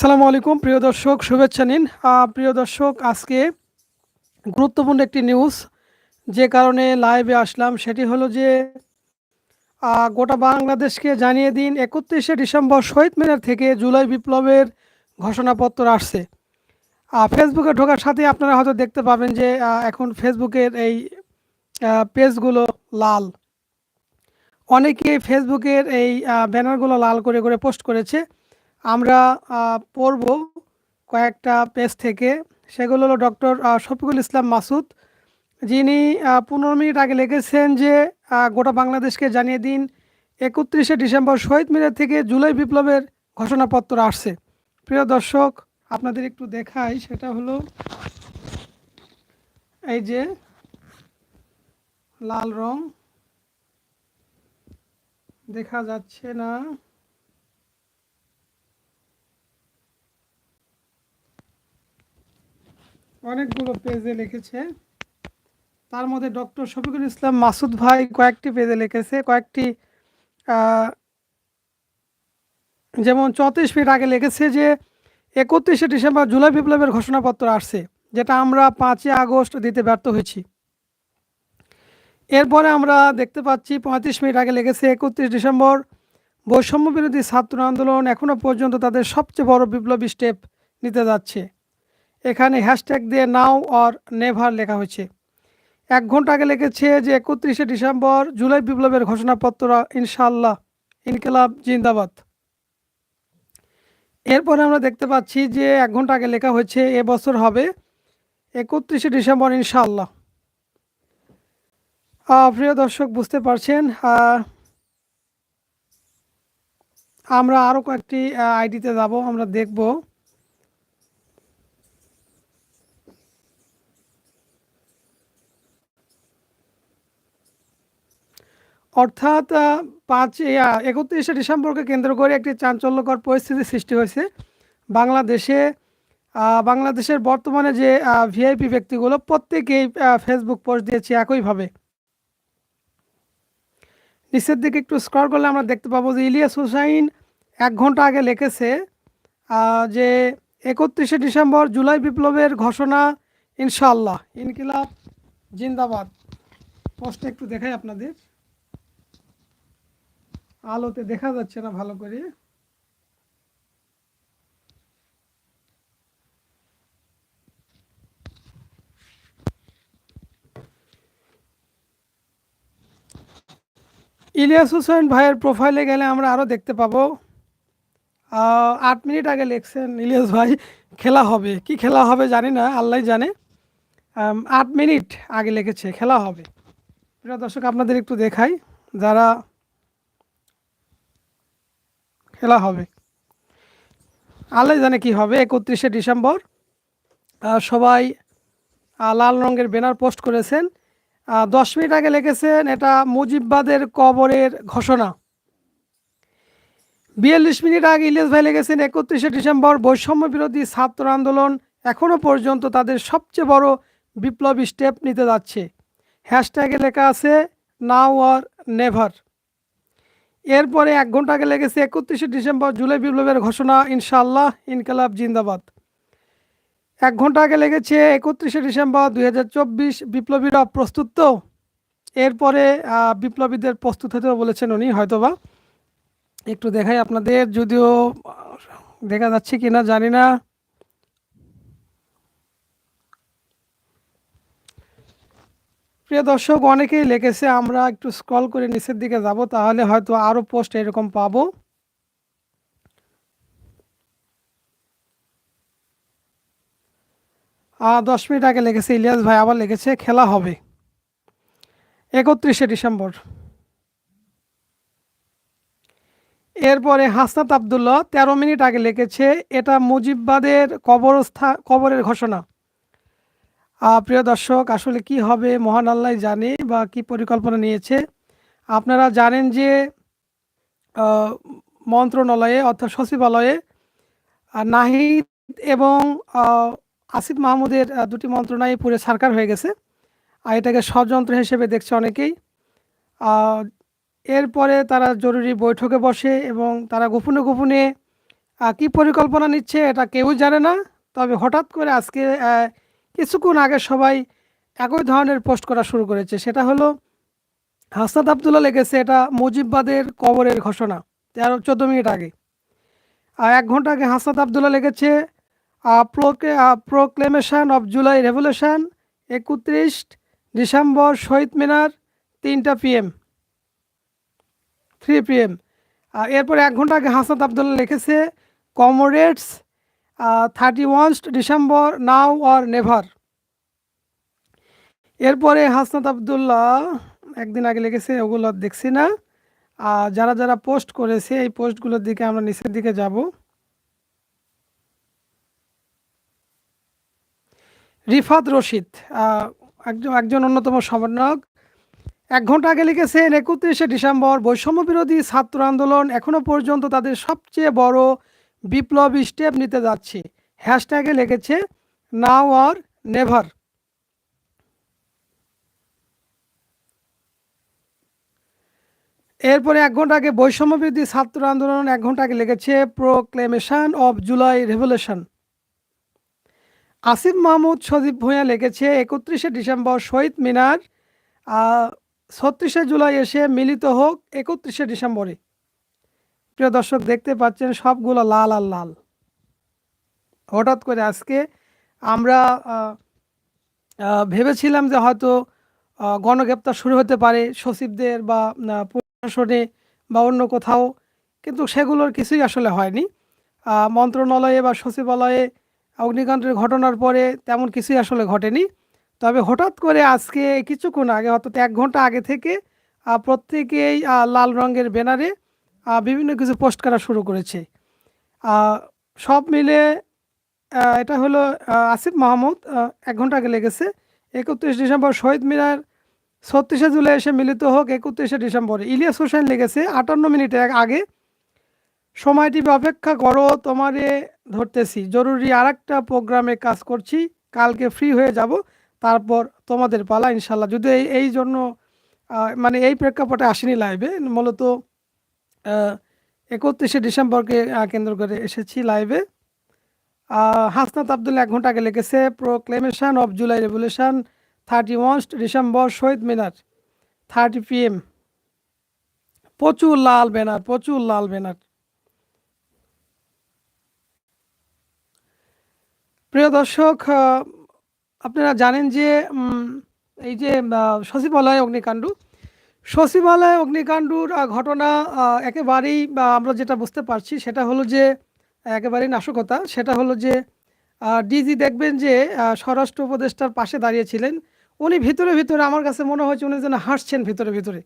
আসসালামু আলাইকুম, প্রিয় দর্শক, শুভেচ্ছা নিন। প্রিয় দর্শক, আজকে গুরুত্বপূর্ণ একটি নিউজ। যে কারণে লাইভে আসলাম, সেটি হলো যে গোটা বাংলাদেশকে জানিয়ে দিন, একত্রিশে ডিসেম্বর শহীদ মিনার থেকে জুলাই বিপ্লবের ঘোষণাপত্র আসছে। ফেসবুকে ঢোকার সাথে আপনারা হয়তো দেখতে পাবেন যে এখন ফেসবুকের এই পেজগুলো লাল। অনেকে ফেসবুকের এই ব্যানারগুলো লাল করে করে পোস্ট করেছে। আমরা পড়ব কয়েকটা পেজ থেকে। সেগুলো হলো ডক্টর শফিকুল ইসলাম মাসুদ। যিনি পনেরো মিনিট আগে লিখেছেন যে গোটা বাংলাদেশকে জানিয়ে দিন, একত্রিশে ডিসেম্বর শহীদ মিনার থেকে জুলাই বিপ্লবের ঘোষণাপত্র আসছে। প্রিয় দর্শক, আপনাদের একটু দেখাই, সেটা হলো এই যে, লাল রং। দেখা যাচ্ছে না। অনেকগুলো পেজে লিখেছে। তার মধ্যে ডক্টর শফিকুল ইসলাম মাসুদ ভাই কয়েকটি পেজে লিখেছে। কয়েকটি যেমন চৌত্রিশ মিনিট আগে লিখেছে যে, একত্রিশে ডিসেম্বর জুলাই বিপ্লবের ঘোষণাপত্র আসছে, যেটা আমরা পাঁচই আগস্ট দিতে ব্যর্থ হয়েছি। এরপরে আমরা দেখতে পাচ্ছি পঁয়ত্রিশ মিনিট আগে লেগেছে একত্রিশ ডিসেম্বর বৈষম্য বিরোধী ছাত্র আন্দোলন এখনও পর্যন্ত তাদের সবচেয়ে বড় বিপ্লবী স্টেপ নিতে যাচ্ছে। এখানে হ্যাশট্যাগ দিয়ে নাও অর নেভার লেখা হয়েছে। এক ঘণ্টা আগে লিখেছে যে একত্রিশে ডিসেম্বর জুলাই বিপ্লবের ঘোষণাপত্র ইনশাল্লাহ ইনকিলাব, জিন্দাবাদ। এরপরে আমরা দেখতে পাচ্ছি যে এক ঘণ্টা আগে লেখা হয়েছে এবছর হবে একত্রিশে ডিসেম্বর ইনশাল্লাহ প্রিয় দর্শক, বুঝতে পারছেন আমরা আরও কয়েকটি আইডিতে যাব, আমরা দেখব। অর্থাৎ পাঁচ একত্রিশে ডিসেম্বরকে কেন্দ্র করে একটি চাঞ্চল্যকর পরিস্থিতি সৃষ্টি হয়েছে। বাংলাদেশে বাংলাদেশের বর্তমানে যে ভিআইপি ব্যক্তিগুলো প্রত্যেকেই ফেসবুক পোস্ট দিয়েছে একইভাবে। নিচের দিকে একটু স্ক্রল করলে আমরা দেখতে পাবো যে ইলিয়াস হুসাইন এক ঘণ্টা আগে লিখেছে যে একত্রিশে ডিসেম্বর জুলাই বিপ্লবের ঘোষণা ইনশাল্লাহ ইনকিলাব, জিন্দাবাদ। পোস্টটা একটু দেখাই আপনাদের। আলোতে দেখা যাচ্ছে না ভালো করে। ইলিয়াস হোসেন ভাইয়ের প্রোফাইলে গেলে আমরা আরও দেখতে পাবো। আট মিনিট আগে লিখছেন, ইলিয়াস ভাই, খেলা হবে। কি খেলা হবে জানি না, আল্লাহ জানে। আট মিনিট আগে লিখেছে, খেলা হবে। প্রিয় দর্শক, আপনাদের একটু দেখাই, যারা খেলা হবে। আল্লাহ জানে কি হবে, একত্রিশে ডিসেম্বর সবাই লাল রঙের ব্যানার পোস্ট করেছেন। দশ মিনিট আগে লিখেছেন, এটা মুজিববাদের কবরের ঘোষণা। বিয়াল্লিশ মিনিট আগে ইলিয়াস ভাই লিখেছেন, একত্রিশে ডিসেম্বর বৈষম্য বিরোধী ছাত্র আন্দোলন এখনও পর্যন্ত তাদের সবচেয়ে বড় বিপ্লবী স্টেপ নিতে যাচ্ছে। হ্যাশট্যাগে লেখা আছে নাও অর নেভার এরপরে এক ঘণ্টা আগে লেগেছে একত্রিশে ডিসেম্বর জুলাই বিপ্লবের ঘোষণা ইনশাল্লাহ ইনকালাব জিন্দাবাদ। এক ঘণ্টা আগে লেগেছে একত্রিশে ডিসেম্বর দুই হাজার চব্বিশ বিপ্লবীরা প্রস্তুত তো? এরপরে বিপ্লবীদের প্রস্তুত হতেও বলেছেন উনি, হয়তোবা। একটু দেখাই আপনাদের, যদিও, দেখা যাচ্ছে কি না জানি না। প্রিয় দর্শক, অনেকেই লিখেছে, আমরা একটু স্ক্রল করে নিচের দিকে যাব, তাহলে হয়তো আরও পোস্ট এরকম পাবো। দশ মিনিট আগে লেগেছে ইলিয়াস ভাই আবার লেগেছে খেলা হবে। একত্রিশে ডিসেম্বর। এরপরে হাসনাত আবদুল্লাহ, তেরো মিনিট আগে লিখেছে, এটা মুজিববাদের কবরস্থা, কবরের ঘোষণা। প্রিয় দর্শক, আসলে কি হবে, মহান আল্লাহ জানে বা কি পরিকল্পনা নিয়েছে। আপনারা জানেন যে মন্ত্রণালয়ে অর্থাৎ সচিবালয়ে নাহিদ এবং আসিফ মাহমুদের দুটি মন্ত্রণালয় পুরে সরকার হয়ে গেছে। আর এটাকে ষড়যন্ত্র হিসেবে দেখছে অনেকেই। এরপরে তারা জরুরি বৈঠকে বসে এবং তারা গোপনে গোপনে কি পরিকল্পনা নিচ্ছে এটা কেউই জানে না। তবে হঠাৎ করে আজকে কিছুক্ষণ আগে সবাই একই ধরনের পোস্ট করা শুরু করেছে। সেটা হলো, হাসনাত আবদুল্লাহ লেগেছে এটা মুজিববাদের কবরের ঘোষণা, তেরো, চোদ্দ মিনিট আগে। আর এক ঘণ্টা আগে হাসনাত আবদুল্লাহ লেগেছে প্রোক্লেমেশন অফ জুলাই রেভলিউশন একত্রিশ ডিসেম্বর শহীদ মিনার, তিনটা পিএম থ্রি পিএম এরপরে এক ঘণ্টা আগে হাসনাত আবদুল্লাহ লিখেছে, comrades thirty first December now or never এরপরে হাসনাত আবদুল্লাহ, একদিন আগে লিখেছে, ওগুলো দেখছি না। আর যারা যারা পোস্ট করেছে, এই পোস্টগুলোর দিকে আমরা নিচের দিকে যাব। রিফাত রশিদ একজন একজন অন্যতম সমন্বয়ক। এক ঘণ্টা আগে লিখেছেন, একত্রিশে ডিসেম্বর বৈষম্য বিরোধী ছাত্র আন্দোলন এখনও পর্যন্ত তাদের সবচেয়ে বড় বিপ্লবী স্টেপ নিতে যাচ্ছে। হ্যাশট্যাগে লিখেছে নাও আর নেভার। এরপরে এক ঘণ্টা আগে বৈষম্য বিরোধী ছাত্র আন্দোলন এক ঘণ্টা আগে লেগেছে proclamation of July revolution Asif Mahmud, Sajib Bhuiyan লিখেছে একত্রিশে ডিসেম্বর শহীদ মিনার ছত্রিশে জুলাই এসে মিলিত হোক একত্রিশে ডিসেম্বরে। প্রিয় দর্শক, দেখতে পাচ্ছেন সবগুলো লাল আর লাল। হঠাৎ করে আজকে আমরা ভেবেছিলাম যে হয়তো গণগ্রেপ্তার শুরু হতে পারে সচিবদের বা প্রশাসনে বা অন্য কোথাও, কিন্তু সেগুলোর কিছুই আসলে হয়নি। মন্ত্রণালয়ে বা সচিবালয়ে অগ্নিকাণ্ডের ঘটনার পরে তেমন কিছুই আসলে ঘটেনি। তবে হঠাৎ করে আজকে কিছুক্ষণ আগে, অর্থাৎ এক ঘণ্টা আগে থেকে প্রত্যেকেই লাল রঙের ব্যানারে বিভিন্ন কিছু পোস্ট করা শুরু করেছে। সব মিলে এটা হলো আসিফ মাহমুদ এক ঘণ্টা আগে লেগেছে। একত্রিশ ডিসেম্বর শহীদ মিনার, ছত্রিশে জুলাই এসে মিলিত হোক, একত্রিশে ডিসেম্বরে। ইলিয়াস হোসেন লেগেছে আটান্ন মিনিট আগে। সময়টি অপেক্ষা করো, তোমারে ধরতেছি। জরুরি আর একটা প্রোগ্রামে কাজ করছি, কালকে ফ্রি হয়ে যাব, তারপর তোমাদের পালা, ইনশাল্লাহ। যদি এই জন্য মানে এই প্রেক্ষাপটে আসেনি লাইভে মূলত একত্রিশে ডিসেম্বরকে কেন্দ্র করে এসেছি লাইভে হাসনাত আবদুল্লা এক ঘণ্টা আগে লিখেছে proclamation of July revolution thirty first December Shaheed Minar thirty PM প্রচুর লাল ব্যানার, প্রচুর লাল ব্যানার। প্রিয় দর্শক আপনারা জানেন যে এই যে সচিবালয় অগ্নিকাণ্ড সচিবালয়, অগ্নিকাণ্ডর ঘটনা একেবারেই আমরা যেটা বুঝতে পারছি সেটা হলো যে, একেবারেই নাশকতা, সেটা হলো যে ডিজি দেখবেন যে স্বরাষ্ট্র উপদেষ্টার পাশে দাঁড়িয়েছিলেন। উনি ভিতরে ভিতরে, আমার কাছে মনে হয়েছে উনি যেন হাসছেন ভিতরে ভিতরে।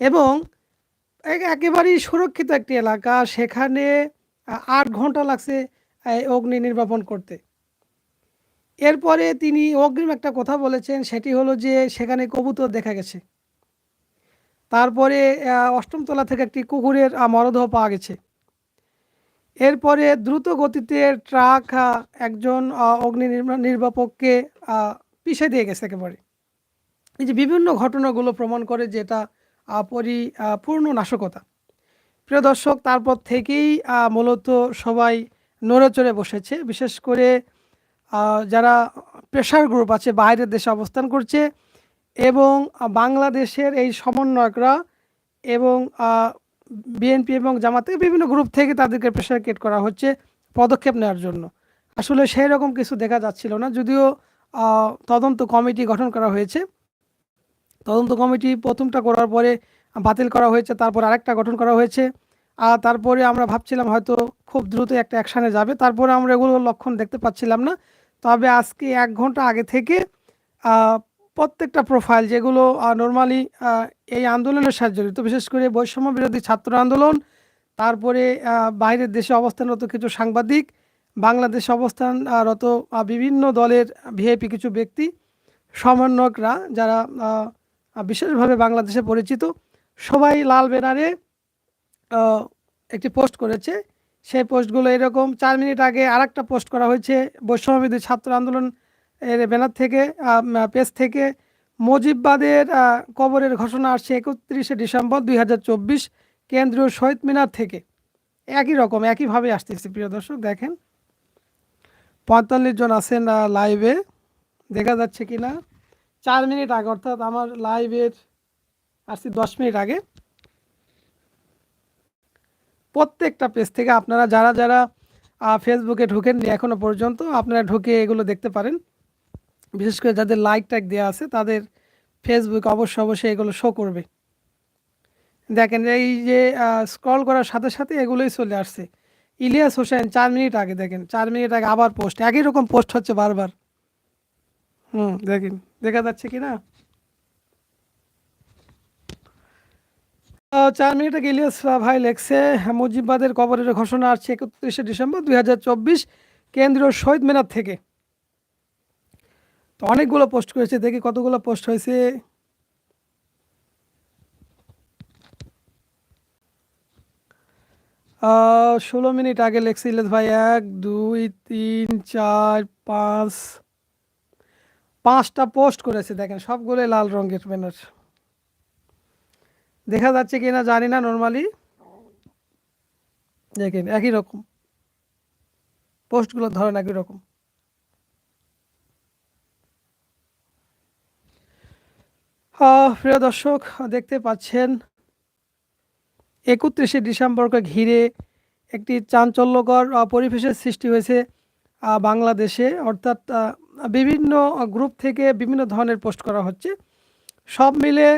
এবং একেবারেই সুরক্ষিত একটি এলাকা, সেখানে আট ঘণ্টা লাগছে অগ্নি নির্বাপন করতে। এরপরে তিনি অগ্রিম একটা কথা বলেছেন, সেটি হলো যে, সেখানে কবুতর দেখা গেছে। তারপরে অষ্টম তলা থেকে একটি কুকুরের মরদেহ পাওয়া গেছে। এরপরে দ্রুত গতিতে ট্রাক একজন অগ্নি নির্বাপককে পিছিয়ে দিয়ে গেছে একেবারে। এই যে বিভিন্ন ঘটনাগুলো প্রমাণ করে যে এটা পরিপূর্ণ নাশকতা। প্রিয় দর্শক, তারপর থেকেই মূলত সবাই নড়ে চড়ে বসেছে। বিশেষ করে যারা প্রেশার গ্রুপ আছে, বাইরের দেশে অবস্থান করছে এবং বাংলাদেশের এই সমন্বয়করা এবং বিএনপি এবং জামাতে বিভিন্ন গ্রুপ থেকে তাদেরকে প্রেশার ক্রিয়েট করা হচ্ছে পদক্ষেপ নেওয়ার জন্য। আসলে সেই রকম কিছু দেখা যাচ্ছিল না, যদিও তদন্ত কমিটি গঠন করা হয়েছে। তদন্ত কমিটি প্রথমটা করার পরে বাতিল করা হয়েছে, তারপর আরেকটা গঠন করা হয়েছে। আর তারপরে আমরা ভাবছিলাম হয়তো খুব দ্রুত একটা অ্যাকশানে যাবে, তারপরে আমরা এগুলোর লক্ষণ দেখতে পাচ্ছিলাম না। তবে আজকে এক ঘণ্টা আগে থেকে প্রত্যেকটা প্রোফাইল যেগুলো নর্মালি এই আন্দোলনের সাথে জড়িত। বিশেষ করে বৈষম্য বিরোধী ছাত্র আন্দোলন, তারপরে বাইরের দেশে অবস্থানরত কিছু সাংবাদিক, বাংলাদেশে অবস্থানরত বিভিন্ন দলের ভিআইপি কিছু ব্যক্তি, সমন্বয়করা যারা বিশেষভাবে বাংলাদেশে পরিচিত, সবাই লাল ব্যানারে একটি পোস্ট করেছে। সেই পোস্টগুলো এরকম চার মিনিট আগে আর পোস্ট করা হয়েছে বৈষম্যবিধি ছাত্র আন্দোলন এর ব্যানার থেকে পেজ থেকে মুজিববাদের কবরের ঘোষণা আসছে একত্রিশে ডিসেম্বর দুই হাজার চব্বিশ কেন্দ্রীয় শহীদ মিনার থেকে। একই রকম, একইভাবে আসতেছে, প্রিয় দর্শক, দেখেন। পঁয়তাল্লিশ জন আছেন লাইভে। দেখা যাচ্ছে কি না? চার মিনিট আগে, অর্থাৎ আমার লাইভের আসছি দশ মিনিট আগে। প্রত্যেকটা পেজ থেকে আপনারা, যারা যারা ফেসবুকে ঢুকেননি এখনও পর্যন্ত, আপনারা ঢুকে এগুলো দেখতে পারেন। বিশেষ করে যাদের লাইক ট্যাগ দেওয়া আছে, তাদের ফেসবুক অবশ্যই অবশ্যই এগুলো শো করবে। দেখেন, এই যে স্ক্রল করার সাথে সাথে এগুলোই চলে আসছে। ইলিয়াস হোসেন, চার মিনিট আগে দেখেন, চার মিনিট আগে আবার পোস্ট একই রকম পোস্ট হচ্ছে বারবার। হুম, দেখেন, দেখা যাচ্ছে কি না? চার মিনিট আগে ইলিয়াস ভাই লেখছে, মুজিববাদের কবরের ঘোষণা আসছে একত্রিশে ডিসেম্বর দুই হাজার চব্বিশ, কেন্দ্রীয় শহীদ মিনার থেকে। তো অনেকগুলো পোস্ট করেছে, দেখি কতগুলো পোস্ট হয়েছে। ষোলো মিনিট আগে লেখছি, ইলেশ ভাই, এক, দুই, তিন, চার, পাঁচ, পাঁচটা পোস্ট করেছে, দেখেন, সবগুলো লাল রঙের ব্যানার দেখা যাচ্ছে কিনা জানি না নর্মালি দেখেন, একই রকম। পোস্টগুলো ধরেন একই রকম। প্রিয় দর্শক, দেখতে পাচ্ছেন, একত্রিশে ডিসেম্বরকে ঘিরে একটি চাঞ্চল্যকর পরিবেশের সৃষ্টি হয়েছে বাংলাদেশে। অর্থাৎ বিভিন্ন গ্রুপ থেকে বিভিন্ন ধরনের পোস্ট করা হচ্ছে। সব মিলে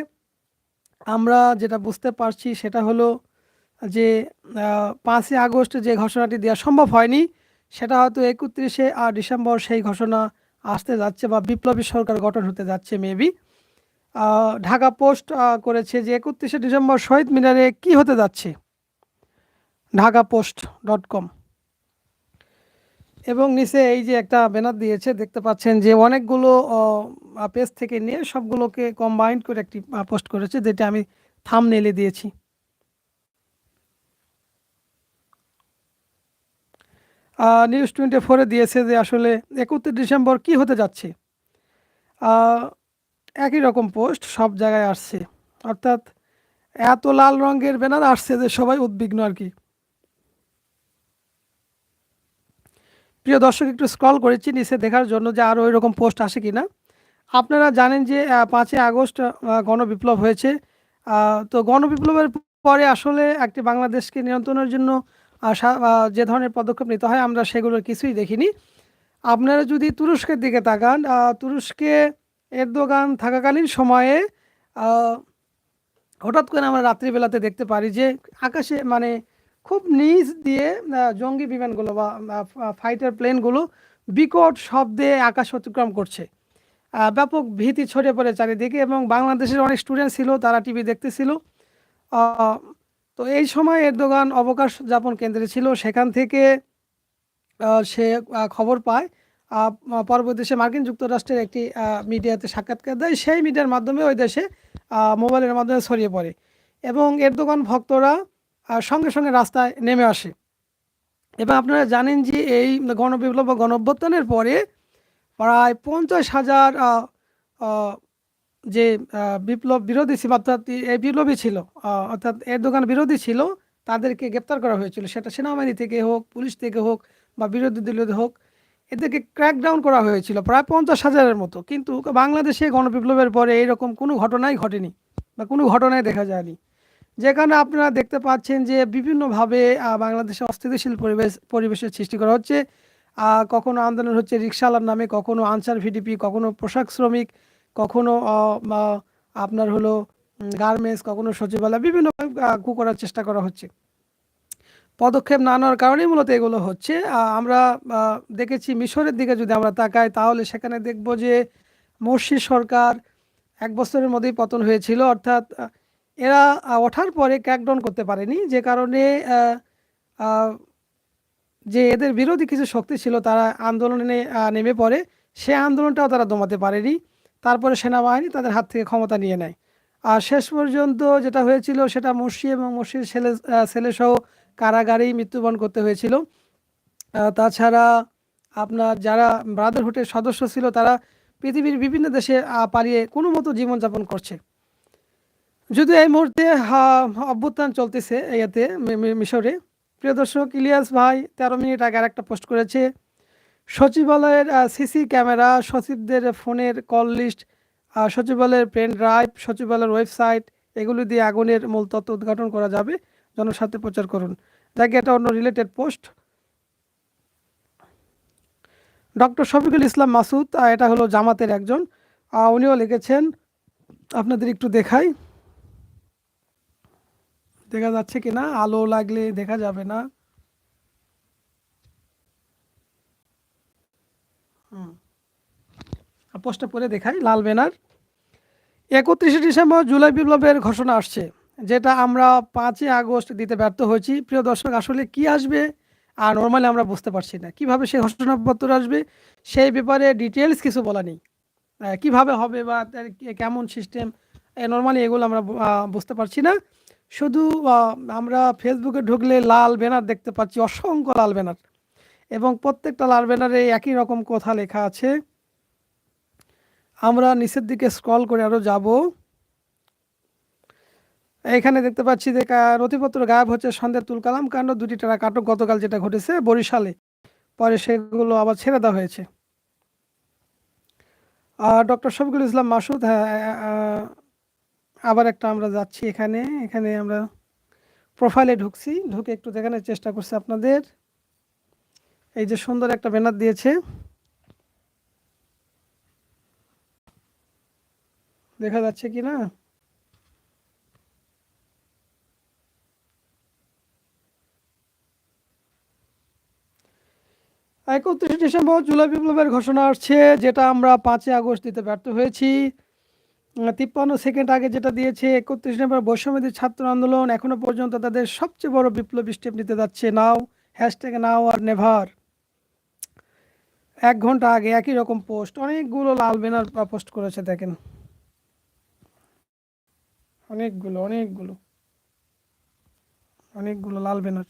আমরা যেটা বুঝতে পারছি সেটা হলো যে পাঁচই আগস্ট যে ঘোষণাটি দেওয়া সম্ভব হয়নি, সেটা হয়তো একত্রিশে আর ডিসেম্বর সেই ঘোষণা আসতে যাচ্ছে বা বিপ্লবী সরকার গঠন হতে যাচ্ছে মেবি ঢাকা পোস্ট করেছে যে একত্রিশে ডিসেম্বর শহীদ মিনারে কি হতে যাচ্ছে? Dhaka post dot com. এবং নিচে এই যে একটা ব্যানার দিয়েছে, দেখতে পাচ্ছেন যে অনেকগুলো পেজ থেকে নিয়ে সবগুলোকে কম্বাইন্ড করে একটি পোস্ট করেছে, যেটা আমি থাম নেলে দিয়েছি। নিউজ টোয়েন্টি ফোরে দিয়েছে যে আসলে একত্রিশ ডিসেম্বর কি হতে যাচ্ছে? একই রকম পোস্ট, সব জায়গায় আসছে। অর্থাৎ এত লাল রঙের ব্যানার আসছে যে সবাই উদ্বিগ্ন আর কি। প্রিয় দর্শক, একটু স্ক্রল করেছি, নিচে দেখার জন্য যে আরও ওই রকম পোস্ট আসে কি না আপনারা জানেন যে পাঁচই আগস্ট গণবিপ্লব হয়েছে। তো গণবিপ্লবের পরে আসলে একটি বাংলাদেশকে নিয়ন্ত্রণের জন্য যে ধরনের পদক্ষেপ নিতে হয়, আমরা সেগুলোর কিছুই দেখিনি। আপনারা যদি তুরস্কের দিকে তাকান তুরস্কে এরদোগান থাকাকালীন সময়ে হঠাৎ করে আমরা রাত্রিবেলাতে দেখতে পারি যে আকাশে মানে খুব নিচ দিয়ে জঙ্গি বিমানগুলো বা ফাইটার প্লেনগুলো বিকট শব্দে আকাশ অতিক্রম করছে। ব্যাপক ভীতি ছড়িয়ে পড়ে চারিদিকে এবং বাংলাদেশের অনেক স্টুডেন্ট ছিল, তারা টিভি দেখতেছিল। তো এই সময় এরদোগান অবকাশ যাপন কেন্দ্রে ছিল, সেখান থেকে সে খবর পায় পরবর্তী দেশে মার্কিন যুক্তরাষ্ট্রের একটি মিডিয়াতে সাক্ষাৎকার দেয়। সেই মিডিয়ার মাধ্যমে ওই দেশে মোবাইলের মাধ্যমে ছড়িয়ে পড়ে এবং এরদোগান ভক্তরা সঙ্গে সঙ্গে রাস্তায় নেমে আসে। এবং আপনারা জানেন যে এই গণবিপ্লব বা গণঅভ্যুত্থানের পরে প্রায় পঞ্চাশ হাজার যে বিপ্লব বিরোধী ছিল, অর্থাৎ এই বিপ্লবী ছিল অর্থাৎ এর দোকান বিরোধী ছিল, তাদেরকে গ্রেপ্তার করা হয়েছিল। সেটা সেনাবাহিনী থেকে হোক, পুলিশ থেকে হোক বা বিরোধী দলীয় হোক এদেরকে ক্র্যাকডাউন করা হয়েছিল, প্রায় পঞ্চাশ হাজারের মতো। কিন্তু বাংলাদেশে গণবিপ্লবের পরে এইরকম কোনো ঘটনাই ঘটেনি বা কোনো ঘটনাই দেখা যায়নি। যেখানে আপনারা দেখতে পাচ্ছেন যে বিভিন্নভাবে বাংলাদেশে অস্থিতিশীল পরিবেশ, পরিবেশের সৃষ্টি করা হচ্ছে। কখনো আন্দোলন হচ্ছে রিক্সাওয়ালার নামে, কখনো আনসার ভিডিপি কখনো পোশাক শ্রমিক, কখনো আপনার হলো গার্মেন্টস, কখনো সচিবালয় বিভিন্ন করার চেষ্টা করা হচ্ছে। পদক্ষেপ না নেওয়ার কারণেই মূলত এগুলো হচ্ছে। আমরা দেখেছি মিশরের দিকে যদি আমরা তাকাই, তাহলে সেখানে দেখব যে মর্সি সরকার এক বছরের মধ্যেই পতন হয়েছিল। অর্থাৎ এরা ওঠার পরে ক্র্যাকডাউন করতে পারেনি। যে কারণে যে এদের বিরোধী কিছু শক্তি ছিল, তারা আন্দোলনে নেমে পড়ে। সে আন্দোলনটাও তারা দমাতে পারেনি। তারপরে সেনাবাহিনী তাদের হাত থেকে ক্ষমতা নিয়ে নেয়। আর শেষ পর্যন্ত যেটা হয়েছিল, সেটা মুর্শি এবং মুর্শির ছেলে ছেলেসহ কারাগারেই মৃত্যুবরণ করতে হয়েছিল। তাছাড়া আপনার যারা ব্রাদারহুডের সদস্য ছিল, তারা পৃথিবীর বিভিন্ন দেশে পালিয়ে কোনো মতো জীবনযাপন করছে। যদিও এই মুহূর্তে অভ্যুত্থান চলতেছে এতে মিশরে। প্রিয় দর্শক, ইলিয়াস ভাই তেরো মিনিট আগে আরেকটা পোস্ট করেছে। সচিবালয়ের সিসি ক্যামেরা, সচিবদের ফোনের কল লিস্ট সচিবালয়ের পেন ড্রাইভ, সচিবালয়ের ওয়েবসাইট, এগুলো দিয়ে আগুনের মূল তত্ত্ব উদ্ঘাটন করা যাবে। জনস্বার্থে প্রচার করুন। যাকে এটা অন্য related post doctor Shafiqul Islam Masud এটা হলো জামাতের একজন। উনিও লিখেছেন, আপনাদের একটু দেখাই। দেখা যাচ্ছে কি না? আলো লাগলে দেখা যাবে না। পোস্টটা পরে দেখাই, লাল ব্যানার। একত্রিশে ডিসেম্বর জুলাই বিপ্লবের ঘোষণা আসছে। যেটা আমরা পাঁচই আগস্ট দিতে ব্যর্থ হয়েছি। প্রিয় দর্শক, আসলে কি আসবে আর নর্মালি আমরা বুঝতে পারছি না। কীভাবে সেই ঘোষণাপত্র আসবে, সেই ব্যাপারে ডিটেলস কিছু বলা নেই। কীভাবে হবে বা কেমন সিস্টেম নর্মালি এগুলো আমরা বুঝতে পারছি না। শুধু আমরা ফেসবুকে ঢুকলে লাল ব্যানার দেখতে পাচ্ছি, অসংখ্য লাল ব্যানার এবং প্রত্যেকটা লাল ব্যানারে একই রকম কথা লেখা আছে। আমরা নিচের দিকে স্ক্রল করে আরও যাব। এখানে দেখতে পাচ্ছি যে নথিপত্র গায়েব হচ্ছে সন্ধ্যের তুল কালাম কাণ্ড, দুটি টাকা কাটক গতকাল যেটা ঘটেছে বরিশালে। পরে সেগুলো আবার ছেড়ে দেওয়া হয়েছে। আর ডক্টর শফিকুল ইসলাম মাসুদ হ্যাঁ আবার একটা আমরা যাচ্ছি এখানে। এখানে আমরা প্রোফাইলে ঢুকছি, ঢুকে একটু দেখানোর চেষ্টা করছি আপনাদের। এই যে সুন্দর একটা ব্যানার দিয়েছে। দেখা যাচ্ছে কি না? একত্রিশে ডিসেম্বর জুলাই বিপ্লবের ঘোষণা আসছে, যেটা আমরা পাঁচই আগস্ট দিতে ব্যর্থ হয়েছি। তিপ্পান্ন সেকেন্ড আগে যেটা দিয়েছে, একত্রিশ ডিসেম্বর বৈষম্যদের ছাত্র আন্দোলন, এখনও পর্যন্ত তাদের সবচেয়ে বড় বিপ্লবী স্টেপ নিতে যাচ্ছে নাও হ্যাশট্যাগ নাও আর নেভার এক ঘণ্টা আগে একই রকম পোস্ট অনেকগুলো লাল ব্যানার পোস্ট করেছে, দেখেন। অনেকগুলো অনেকগুলো। অনেকগুলো লাল ব্যানার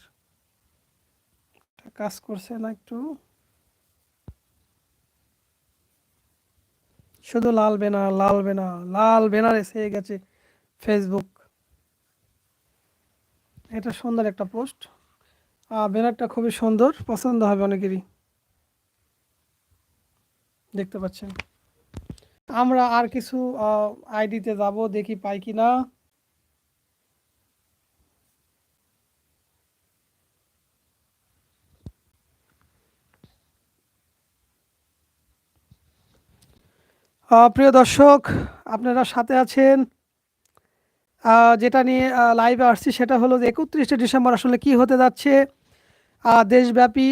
কাজ করছে না একটু। শুধু লাল ব্যানার লাল ব্যানার লাল ব্যানার এসে গেছে ফেসবুক এটা সুন্দর একটা পোস্ট। আর ব্যানারটা খুবই সুন্দর, পছন্দ হবে অনেকেরই। দেখতে পাচ্ছেন। আমরা আর কিছু আইডিতে যাব, দেখি পাই কি না প্রিয় দর্শক, আপনারা সাথে আছেন। যেটা নিয়ে লাইভে আসছি সেটা হলো যে একত্রিশে ডিসেম্বর আসলে কি হতে যাচ্ছে। দেশব্যাপী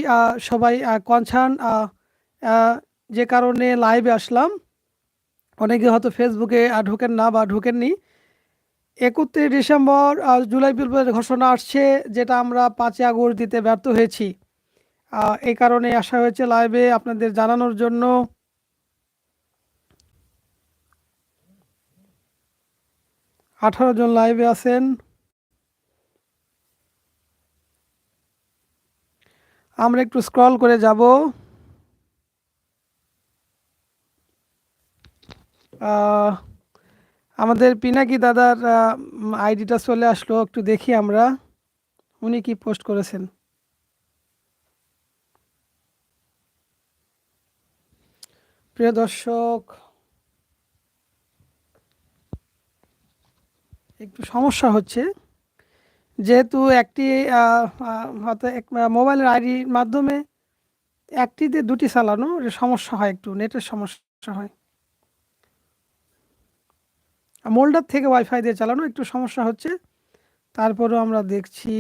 সবাই কনসার্ন যে কারণে লাইভে আসলাম। অনেকে হয়তো ফেসবুকে ঢোকেন না বা ঢোকেননি। একত্রিশ ডিসেম্বর জুলাই বিপ্লবের ঘোষণা আসছে, যেটা আমরা পাঁচই আগস্ট দিতে ব্যর্থ হয়েছি। এই কারণে আসা হয়েছে লাইভে আপনাদের জানানোর জন্য। আঠারো জন লাইভে আছেন। আমরা একটু স্ক্রল করে যাব। আমাদের পিনাকি দাদার আইডিটা চলে আসলো, একটু দেখি আমরা। উনি কি পোস্ট করেছেন? প্রিয় দর্শক একটু সমস্যা হচ্ছে। যেহেতু একটি হয়তো এক মোবাইলের আইডির মাধ্যমে একটিতে দুটি চালানো সমস্যা হয় একটু, নেটের সমস্যা হয়। মোল্ডার থেকে ওয়াইফাই দিয়ে চালানো একটু সমস্যা হচ্ছে। তারপরেও আমরা দেখছি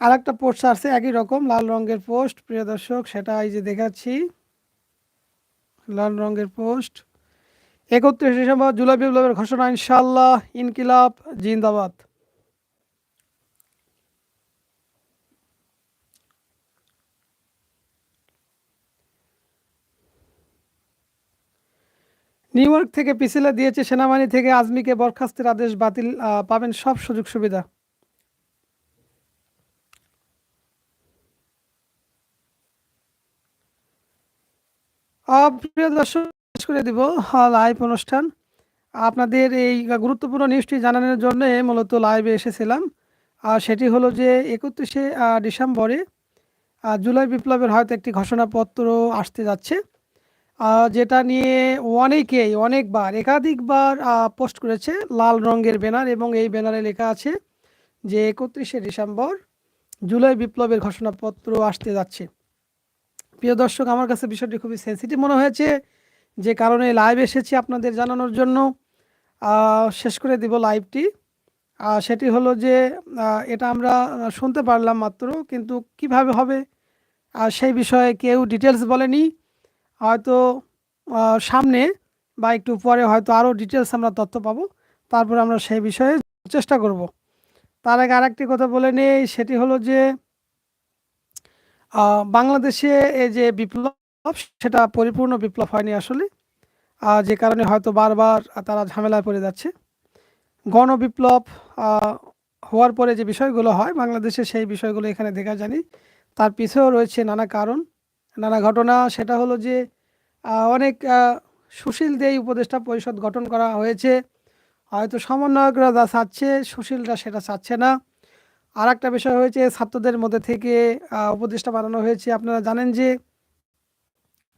আর একটা পোস্ট আসছে, একই রকম, লাল রঙের পোস্ট, প্রিয় দর্শক, সেটা এই যে দেখাচ্ছি। লাল রঙের পোস্ট। একত্রিশ ডিসেম্বর, জুলাই বিপ্লবের ঘোষণা ইনশাল্লাহ ইনকিলাব, জিন্দাবাদ। নিউ ইয়র্ক থেকে পিছিলে দিয়েছে সেনাবাহিনী থেকে আজমিকে বরখাস্তের আদেশ বাতিল পাবেন সব সুযোগ সুবিধা প্রিয় দর্শক করে দিব লাইভ অনুষ্ঠান। আপনাদের এই গুরুত্বপূর্ণ নিউজটি জানানোর জন্যে মূলত লাইভে এসেছিলাম। আর সেটি হলো যে একত্রিশে ডিসেম্বরে জুলাই বিপ্লবের হয়তো একটি ঘোষণাপত্র আসতে যাচ্ছে। যেটা নিয়ে অনেকেই, অনেকবার, একাধিকবার পোস্ট করেছে লাল রঙের ব্যানার এবং এই ব্যানারে লেখা আছে যে ৩১শে ডিসেম্বর জুলাই বিপ্লবের ঘোষণাপত্র আসতে যাচ্ছে। প্রিয় দর্শক, আমার কাছে বিষয়টি খুবই সেনসিটিভ মনে হয়েছে যে কারণে লাইভ এসেছি আপনাদের জানানোর জন্য শেষ করে দিব লাইভটি। সেটি হলো যে এটা আমরা শুনতে পারলাম মাত্র, কিন্তু কীভাবে হবে সেই বিষয়ে কেউ ডিটেলস বলেনি। হয়তো সামনে বা একটু পরে হয়তো আরও ডিটেলস আমরা তথ্য পাবো। তারপর আমরা সেই বিষয়ে চেষ্টা করব। তার আগে আরেকটি কথা বলে নেই, সেটি হলো যে বাংলাদেশে এই যে বিপ্লব সেটা পরিপূর্ণ বিপ্লব হয়নি আসলে। যে কারণে হয়তো বারবার তারা ঝামেলায় পড়ে যাচ্ছে। গণবিপ্লব হওয়ার পরে যে বিষয়গুলো হয় বাংলাদেশে সেই বিষয়গুলো এখানে দেখা যায়নি। তার পিছেও রয়েছে নানা কারণ, নানা ঘটনা সেটা হলো যে অনেক আ সুশীলদের উপদেষ্টা পরিষদ গঠন করা হয়েছে। হয়তো সমন্বয়করা যা চাচ্ছে সুশীলরা সেটা চাচ্ছে না। আরেকটা বিষয় হয়েছে ছাত্রদের মধ্যে থেকে উপদেষ্টা বানানো হয়েছে। আপনারা জানেন যে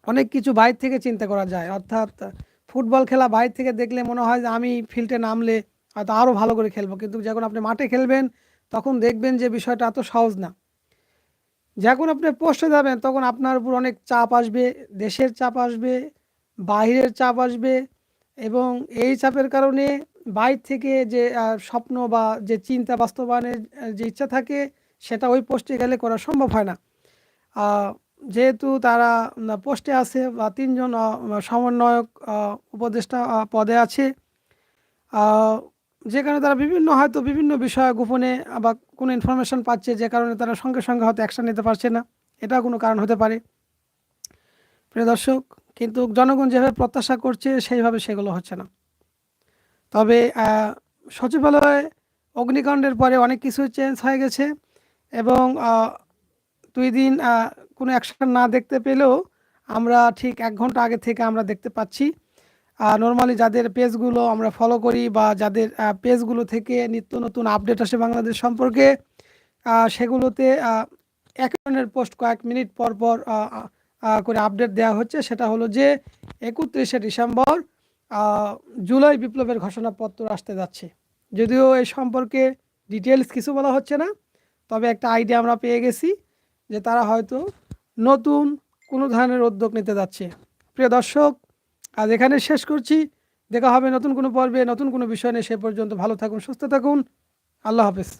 অনেক কিছু বাইর থেকে চিন্তা করা যায়। অর্থাৎ ফুটবল খেলা বাইর থেকে দেখলে মনে হয় যে আমি ফিল্ডে নামলে হয়তো আরও ভালো করে খেলব। কিন্তু যখন আপনি মাঠে খেলবেন তখন দেখবেন যে বিষয়টা এত সহজ না। যখন আপনি পোস্টে যাবেন তখন আপনার উপর অনেক চাপ আসবে, দেশের চাপ আসবে, বাহিরের চাপ আসবে এবং এই চাপের কারণে বাইর থেকে যে স্বপ্ন বা যে চিন্তা বাস্তবায়নের যে ইচ্ছা থাকে সেটা ওই পোস্টে গেলে করা সম্ভব হয় না। যেহেতু তারা পোস্টে আছে বা তিনজন সমন্বয়ক উপদেষ্টা পদে আছে। যে কারণে তারা বিভিন্ন হয়তো বিভিন্ন বিষয় গোপনে বা কোনো ইনফরমেশন পাচ্ছে যে কারণে তারা সঙ্গে, সঙ্গে হয়তো অ্যাকশন নিতে পারছে না। এটাও কোনো কারণ হতে পারে। প্রিয় দর্শক কিন্তু জনগণ যেভাবে প্রত্যাশা করছে সেইভাবে সেগুলো হচ্ছে না। তবে সচিবালয়ে অগ্নিকাণ্ডের পরে অনেক কিছুই চেঞ্জ হয়ে গেছে এবং দুই দিন কোনো অ্যাকশন না দেখতে পেলেও আমরা ঠিক এক ঘণ্টা আগে থেকে আমরা দেখতে পাচ্ছি। নরমালি যাদের পেজগুলো আমরা ফলো করি বা যাদের পেজগুলো থেকে নিত্য নতুন আপডেট আসে বাংলাদেশ সম্পর্কে সেগুলোতে এক ধরনের পোস্ট কয়েক মিনিট পর, পর করে আপডেট দেওয়া হচ্ছে। সেটা হলো যে ৩১শে ডিসেম্বর জুলাই বিপ্লবের ঘোষণাপত্র আসতে যাচ্ছে। যদিও এই সম্পর্কে ডিটেলস কিছু বলা হচ্ছে না। তবে একটা আইডিয়া আমরা পেয়ে গেছি যে তারা হয়তো নতুন কোনো ধরনের উদ্যোগ নিতে যাচ্ছে। প্রিয় দর্শক আজ এখানে শেষ করছি। দেখা হবে নতুন কোনো পর্বে নতুন কোনো বিষয় নিয়ে সে পর্যন্ত ভালো থাকুন, সুস্থ থাকুন। আল্লাহ হাফেজ।